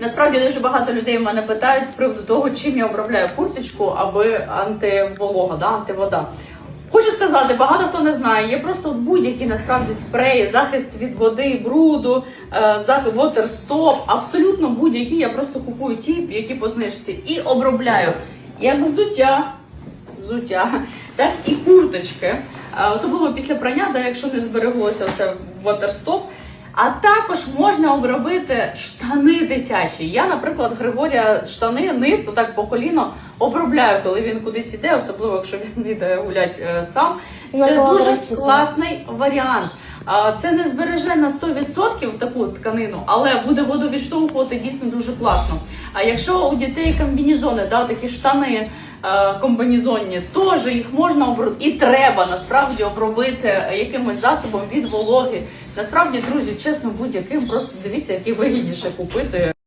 Насправді дуже багато людей мене питають з приводу того, чим я обробляю курточку, аби антиволога, да, антивода. Хочу сказати, багато хто не знає. Є просто будь-які насправді спреї, захист від води, бруду, е, захист вотерстоп, абсолютно будь-які. Я просто купую ті, які по знижці, і обробляю як взуття, взуття, так і курточки. Е, Особливо після прання, да, якщо не збереглося це вотерстоп. А також можна обробити штани дитячі. Я, наприклад, Григорія штани низ, отак по коліно обробляю, коли він кудись іде, особливо якщо він йде гулять е, сам. Це дуже класний варіант. Це не збереже на 100% таку тканину, але буде водовідштовхувати дійсно дуже класно. А якщо у дітей комбінезони, да, такі штани комбінезонні, теж їх можна обробити і треба насправді обробити якимось засобом від вологи. Насправді, друзі, чесно, будь-яким, просто дивіться, який вигідніше купити.